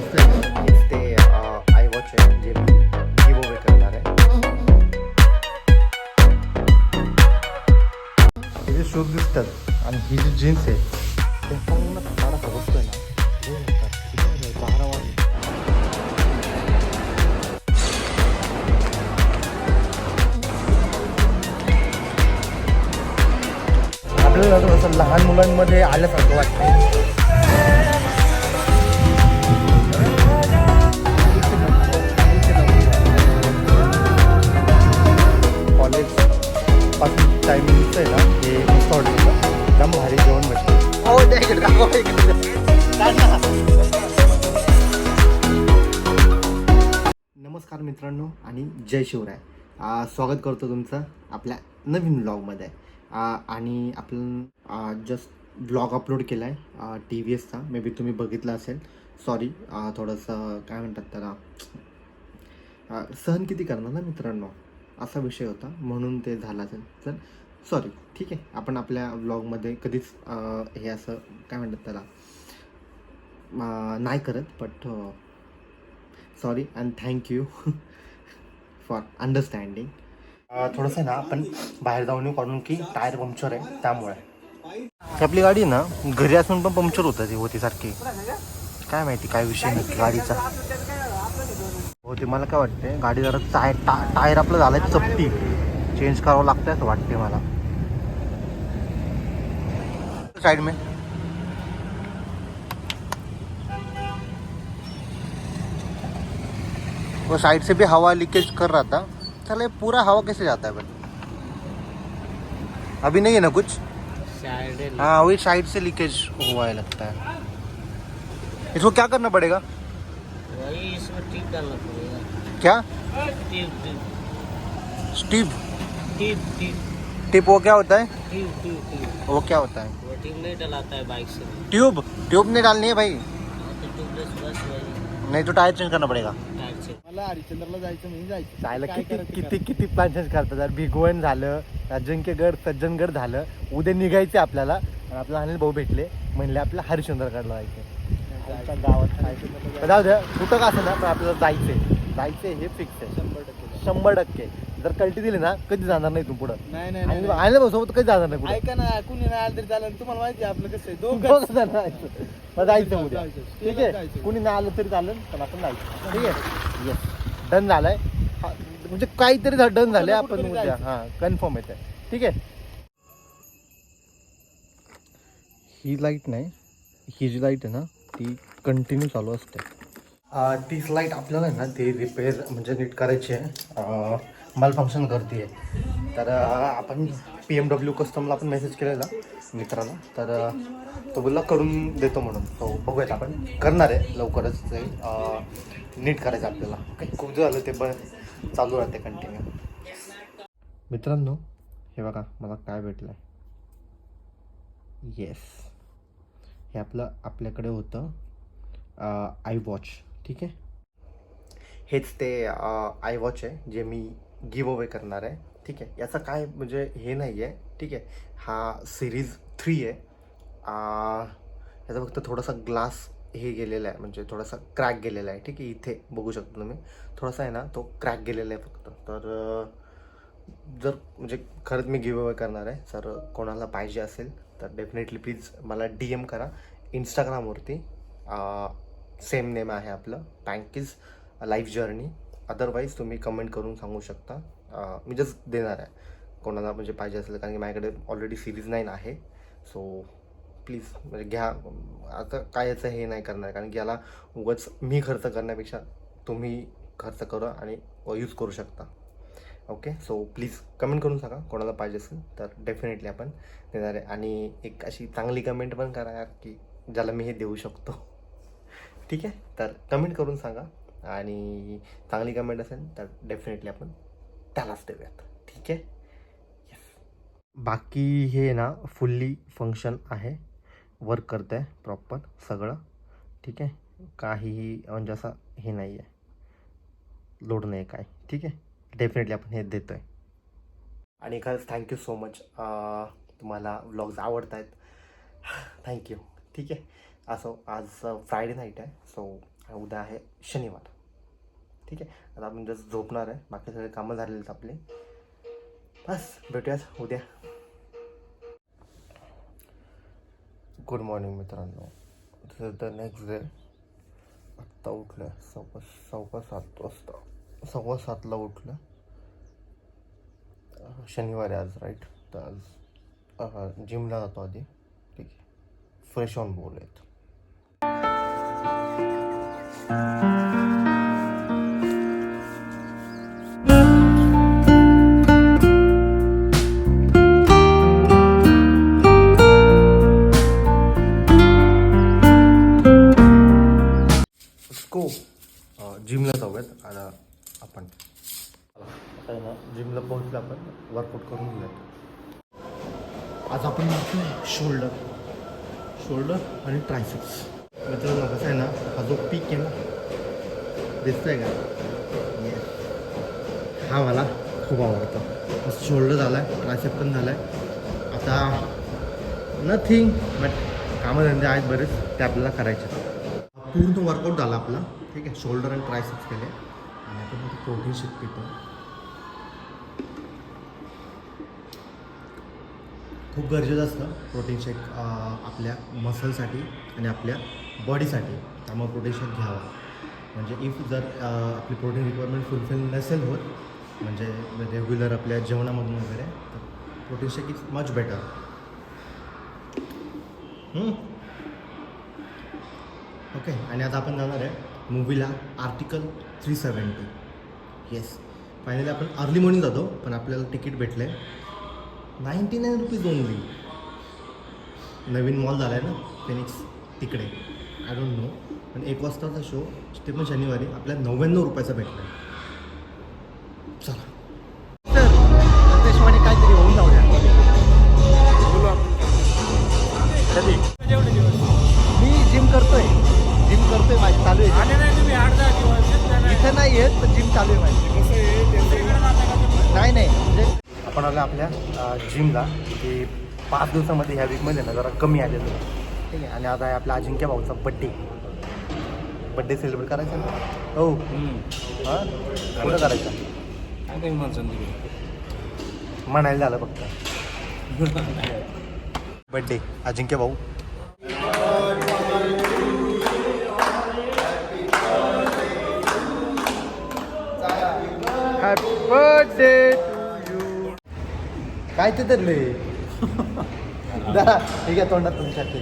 दिसतंय. ते I watch आहे जे मी गिव अवे करणार आहे. हे जे शूज दिसतात आणि ही जी जीन्स आहे ते पूर्ण तारा बसतोय ना. बारा वाजले. आपल्याला थोडंसं लहान मुलांमध्ये आल्यासारखं वाटतं पासून टायमिंगचं आहे ना हे रिसॉर्ट एकदम भारी जेवण भेटतं हो द्या इकडे दाखवा इकडे नमस्कार मित्रांनो आणि जय शिवराय. आ, स्वागत करतो तुमचं आपल्या नवीन ब्लॉगमध्ये आणि आपण जस्ट ब्लॉग अपलोड केला आहे टी व्ही एसचा मे बी तुम्ही बघितला असेल. सॉरी थोडंसं काय म्हणतात त्याला? सहन किती करणार ना मित्रांनो? असा विषय होता. म्हणून ते झाला असेल. तर सॉरी ठीक आहे. आपण आपल्या ब्लॉगमध्ये कधीच हे असं काय म्हणतात त्याला? नाही करत but sorry and thank you for understanding थोडंसं ना आपण बाहेर जाऊन येऊ. काढून की टायर पंक्चर आहे त्यामुळे. ती आपली गाडी ना घरी असून पण पंक्चर होत होती सारखी काय माहिती काय विषय नाही गाडीचा. हो ते मला काय वाटते गाडी जरा टाय टा टायर आपलं झालंय चपटी चेंज करावं लागतंय असं वाटते मला. साइड में. वो साइड से भी हवा लीकेज कर रहा था। चले पूरा हवा कैसे जाता है भाई? अभी नहीं है ना कुछ? हाँ। वही साइड से लीकेज हुआ है लगता है। इसको क्या करना पड़ेगा वही इसमें टिप डालना पड़ेगा क्या? स्टीव टिप वो क्या होता है? वो क्या होता है? वो टिप नहीं डलाता है बाइक से ट्यूब ट्यूब नहीं डालनी है भाई। नहीं तो टायर चेंज करना पड़ेगा। मला हरिश्चंद्रला जायचं म्हणजे जायचं. जायला किती किती किती प्लॅन चेंज करतात? यार भिगवण झालं अजिंक्यगड सज्जनगड झालं उद्या निघायचे आपल्याला आणि आपल्याला अनिल भाऊ भेटले म्हणले आपल्याला हरिश्चंद्रगडला जायचं आमच्या गावात. जाऊ द्या कुठं का असं ना पण आपल्याला जायचंय. जायचंय हे फिक्स आहे. शंभर टक्के शंभर टक्के. जर कल्टी दिली ना कधी जाणार नाही तू पुढं? नाही नाही, आणि सोबत कधी जाणार नाही पुढं? ऐका ना कुणी नाही आलं तरी चालेल. तुम्हाला माहिती आहे आपलं कसं आहे दोघं दोघं जण जायचं. मग जायचं उद्या. जायचं. ठीक जायचं. आहे? कुणी नाही आलं तरी चालेल पण आपण जायचं. ठीक आहे? येस डन झालाय. हा, म्हणजे काहीतरी डन झालंय. आपण कुठेतरी उद्या. जायचं. हां कन्फर्म येते ठीक आहे? ही लाइट नाही. ही जी लाइट आहे ना ती कंटिन्यू चालू असते. ती लाइट आपल्याला आहे ना ती रिपेअर म्हणजे नीट करायची आहे. माल फंक्शन करते आहे. तर आपण पी एम डब्ल्यू कस्टमला आपण मेसेज केलेला मित्राला. तर तो बोलला करून देतो म्हणून. तो बघूयात आपण. करणार आहे लवकरच ते नीट करायचं आपल्याला. काही खूप झालं ते पण चालू राहते कंटिन्यू मित्रांनो हे बघा मला काय भेटलं आहे येस हे आपलं आपल्याकडे होतं आय वॉच ठीक आहे? हेच ते आय वॉच आहे जे मी गिव अवे करणार आहे ठीक आहे? याचं काय म्हणजे हे नाही आहे ठीक आहे? हा सिरीज थ्री आहे. याचा फक्त थोडासा ग्लास हे गेलेला आहे म्हणजे थोडासा क्रॅक गेलेला आहे ठीक आहे? इथे बघू शकतो तुम्ही. थोडासा आहे ना तो क्रॅक गेलेला आहे फक्त. तर जर म्हणजे खरंच मी गिव अवे करणार आहे जर कोणाला पाहिजे असेल तर डेफिनेटली प्लीज मला डी एम करा. इंस्टाग्रामवरती सेम नेम आहे आपलं. पँकीज लाईफ जर्नी अदरवाईज तुम्ही कमेंट करून सांगू शकता. मी जस्ट देणार आहे. कोणाला म्हणजे पाहिजे असेल कारण की माझ्याकडे ऑलरेडी सिरीज नाईन आहे. सो प्लीज म्हणजे घ्या. आता काय याचं हे नाही करणार कारण की याला उगाच मी खर्च करण्यापेक्षा तुम्ही खर्च करा आणि यूज करू शकता. ओके सो प्लीज कमेंट करून सांगा कोणाला पाहिजे असेल तर डेफिनेटली आपण देणार आहे. आणि एक अशी चांगली कमेंट पण करा यार की ज्याला मी हे देऊ शकतो. ठीक आहे? तर कमेंट करून सांगा. आणि चांगली कमेंट असेल तर डेफिनेटली आपण त्यालाच देऊयात. ठीक आहे? येस बाकी हे ना फुल्ली फंक्शन आहे. वर्क करत आहे प्रॉपर सगळं. ठीक आहे? काहीही म्हणजे असं हे नाही आहे लोड नाही काय. ठीक आहे? डेफिनेटली आपण हे देतो आहे आणि खरंच थँक्यू सो मच तुम्हाला व्लॉग्स आवडत आहेत थँक्यू ठीक आहे? असो आज फ्रायडे नाईट आहे सो उद्या आहे शनिवार. ठीक आहे? आता आपण जस्ट झोपणार आहे. बाकी सगळे कामं झालेले आहेत आपले. बस भेटूयाच उद्या. गुड मॉर्निंग मित्रांनो. द नेक्स्ट डे आत्ता उठलं सव्वा सव्वा सात वाजता. सव्वा सातला उठलं. शनिवारी शनिवार आज राईट तर आज जिमला जातो आधी. ठीक आहे. फ्रेश ऑन बोल आहेत. जिमला जाऊयात. आता आपण. जिमला पोहोचलं आपण वर्कआउट करून घेऊयात. आज आपण शोल्डर शोल्डर आणि ट्रायसेप्स मित्रांनो कसं आहे ना हा जो पीक आहे ना दिसतोय का? हा मला खूप आवडतो. शोल्डर झाला आहे ट्रायसेप पण झाला आहे आता नथिंग बट कामधंदे आहेत बरेच ते आपल्याला करायचे पूर्ण वर्कआउट झाला आपला ठीक आहे? शोल्डर आणि ट्रायसेप्स केले. आणि आता मध्ये प्रोटीन शेक पितो खूप गरजेचं असतं प्रोटीन शेक आपल्या मसलसाठी आणि आपल्या बॉडीसाठी त्यामुळे प्रोटीन शेक घ्यावा. म्हणजे इफ जर आपली प्रोटीन रिक्वायरमेंट फुलफिल नसेल होत म्हणजे रेग्युलर आपल्या जेवणामधून वगैरे तर protein shake is much better okay आणि आता आपण जाणार आहे मूवीला Article three seventy yes finally आपण अर्ली मॉर्निंग जातो पण आपल्याला तिकीट भेटलं आहे नाईन्टी नाईन रुपीज ओनली नवीन मॉल झाला आहे ना फिनिक्स तिकडे. आय डोंट नो पण एक वाजताचा शो ते पण शनिवारी आपल्याला नव्याण्णव रुपयाचा भेटला आहे आपण आलो आपल्या जिमला की पाच दिवसामध्ये ह्या वीकमध्ये ना जरा कमी आलेलं. ठीक आहे. आणि आता आहे आपल्या अजिंक्य भाऊचा बड्डे बड्डे सेलिब्रेट करायचा ना? हो. हां? कुठं करायचा? म्हणायला झालं फक्त. बड्डे अजिंक्य भाऊ. हॅपी बर्थडे काय ते धरले? जरा ठीक आहे तोंडात तुमच्या ते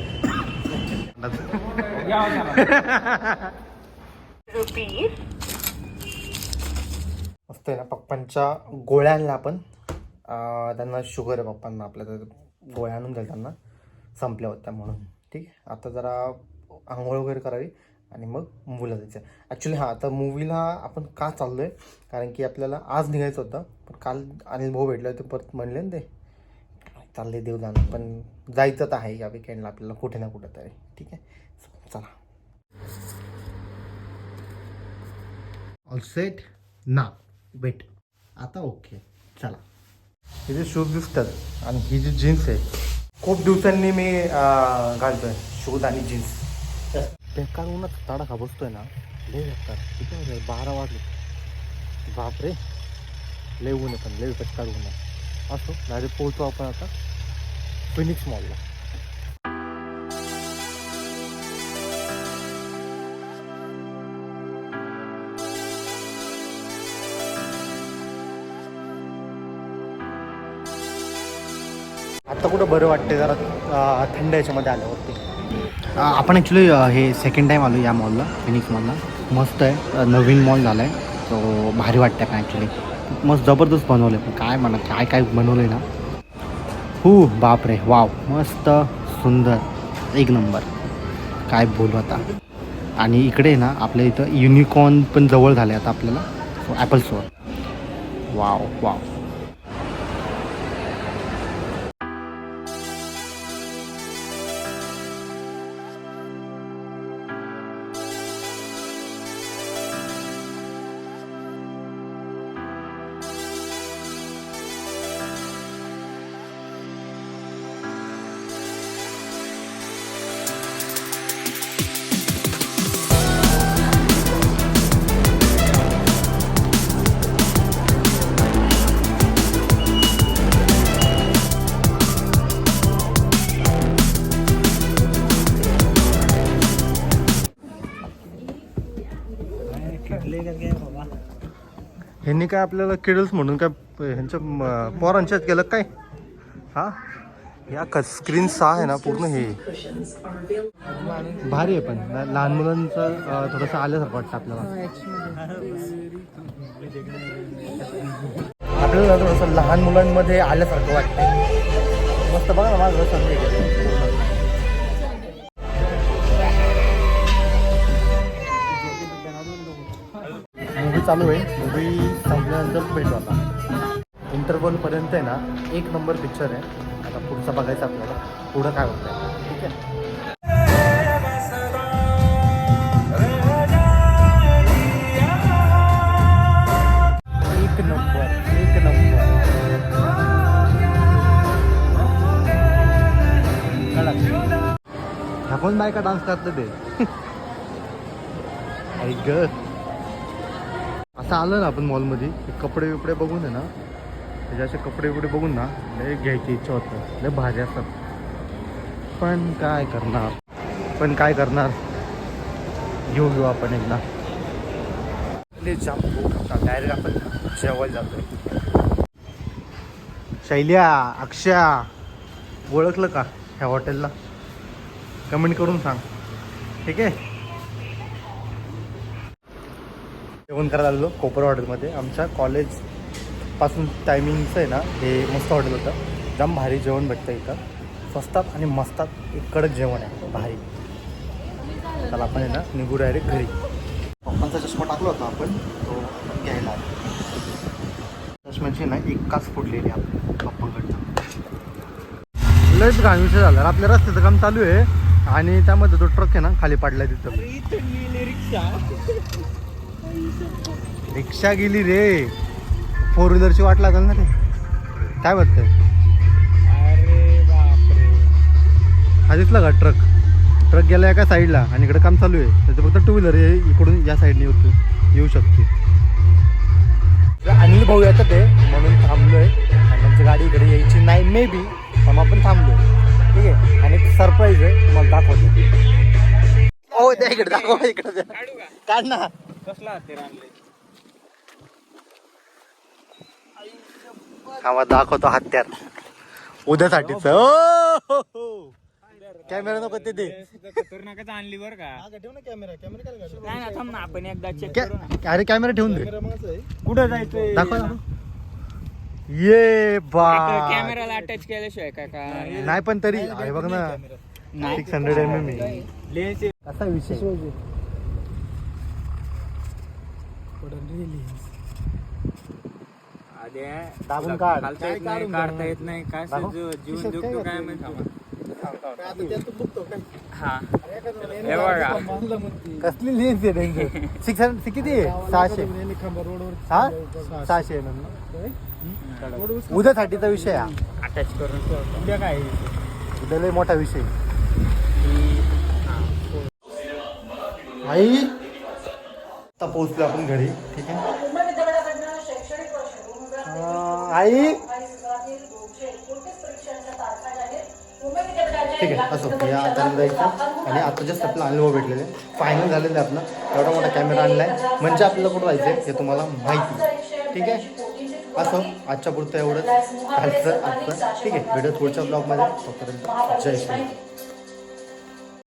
मस्त आहे ना पप्पांच्या गोळ्या आणल्या आपण. त्यांना शुगर आहे पप्पांना आपल्या तर गोळ्या आणून द्याल त्यांना. संपल्या होत्या म्हणून. ठीक आहे आता जरा आंघोळ वगैरे करावी. आणि मग मूवीला जायचं. ॲक्च्युली हां आता मूवीला आपण का चाललो आहे कारण की आपल्याला आज निघायचं होतं पण काल अनिल भाऊ भेटले होते परत म्हणले ना ते चालले देव जाणं पण जायचं तर आहे या विकेंडला आपल्याला कुठे ना कुठं तरी ठीक आहे? चला. ऑल सेट ना वेट आता ओके चला. हे जे शूज दिसतात आणि ही जी जीन्स आहे खूप दिवसांनी मी घालतोय शूज आणि जीन्स बेकार उन्हात तडाखा बसतोय ना. लय बेकार. किती वाजले बारा वाजले. बापरे. लय ऊन पण लय बेकार ऊन असो डायरेक्ट पोहोचू आपण आता. फिनिक्स मॉलला आता कुठं बरं वाटते जरा थंड याच्यामध्ये आल्यावरती. आपण ॲक्च्युली हे सेकंड टाईम आलो या मॉलला फिनिक्स मॉलला मस्त आहे. नवीन मॉल झाला आहे तो भारी वाटतं पण ॲक्च्युली मस्त जबरदस्त बनवलं आहे पण काय म्हणा काय काय बनवलं आहे ना. हो बापरे. वाव मस्त सुंदर. एक नंबर काय बोलू आता. आणि इकडे ना आपल्या इथं युनिकॉर्न पण जवळ झाले आता आपल्याला. ॲपल स्टोअर वाव वाव ह्यांनी काय आपल्याला किडल्स म्हणून काय ह्यांच्या पोरांच्यात केलं काय? हा? या स्क्रीन सहा आहे ना पूर्ण हे. भारी आहे पण. लहान मुलांचं थोडंसं आल्यासारखं वाटतं आपल्याला. आपल्याला थोडंसं लहान मुलांमध्ये आल्यासारखं वाटतं मस्त बघा ना माझं सगळे चालू आहे. मूवी भेटू आता. इंटरवलपर्यंत आहे ना एक नंबर पिक्चर आहे. आता पुढचा बघायचा आपल्याला. पुढं काय होतं ठीक आहे? एक एक बायका डान्स करतं ते? ऐक ग आलं ना आपण मॉलमध्ये. कपडे बिपडे बघून आहे ना त्याचे असे कपडे बिपडे बघून ना लय घ्यायची इच्छा होतं. लय भारी असतात. पण काय करणार? पण काय करणार? घेऊ घेऊ आपण एकदा. लय डायरेक्ट आपण जेवायला जातोय. शैल्या अक्षया ओळखलं का ह्या हॉटेलला कमेंट करून सांग. ठीक आहे? जेवण करायला आलेलो कोपर हॉटेलमध्ये. आमच्या कॉलेजपासून टायमिंगचं आहे ना हे मस्त हॉटेल होतं. जाम भारी जेवण भेटतं इथं. स्वस्तात आणि मस्तात एक कडक जेवण आहे. भारी. त्याला आपण आहे ना निघू डायरेक्ट घरी. पप्पांचा चष्मा टाकला होता आपण तो घ्यायला चष्म्याची ना एक फुटलेली आपल्या पप्पांकडनं लयच घाण झालं. आपल्या रस्त्याचं काम चालू आहे आणि त्यामध्ये तो ट्रक आहे ना खाली पाडला तिथं. रिक्षा. गेली रे. फोर व्हीलरची वाट लागल ना रे काय वाटतंय? अरे बापरे हा दिसला का ट्रक ट्रक गेला एका साईडला आणि इकडे काम चालू आहे. त्याचं फक्त टू व्हीलर इकडून या साईडने येऊ येऊ शकते. अनिल भाऊ येतात ते. म्हणून थांबलोय. आणि त्यांची गाडी इकडे यायची नाही. मे बी पण आपण थांबलो ठीक आहे? आणि एक सरप्राईज आहे. तुम्हाला दाखवतो. ओ त्या इकडे. दाखवा इकडे. काढ ना. कसला हत्यार आणले दाखवतो हत्यार. उद्यासाठीच. कॅमेरा नको ते दे. खतरनाकच आणली बर का? ठेव ना कॅमेरा कॅमेरा नाही ना थांब ना आपण एकदा चेक कॅ- अरे कॅमेरा ठेवून दे. कुठं जायचंय? दाखव ना ये बा कॅमेराला अटॅच केल्याशिवाय काय काय नाही पण तरी आहे बघ ना. नाही सिक्स हंड्रेड एम एम कसा विषय? दाबून काढ. काढता येत नाही काढता येत नाही. काय जीवन जगतो काय? माहिती हा. बघा. कसली लेन्स आहे त्यांचं? हंड्रेड किती आहे? सहाशे. हा? सहाशे उद्यासाठीचा विषय हा. अटॅच करून उद्या काय उद्या लय मोठा विषय आई आता पोहोचलो आपण घरी ठीक आहे? आई? ठीक आहे असो या आता जायचं. आणि आता जस्ट आपला अनुभव भेटलेले. फायनल झालेलं आहे आपला एवढा मोठा कॅमेरा आणलाय. म्हणजे आपल्याला कुठं जायचं हे तुम्हाला माहिती. ठीक आहे? असो आजच्या पुरतं एवढंच. कालचं आजचं ठीक आहे भेटत पुढच्या ब्लॉगमध्ये तोपर्यंत जय श्री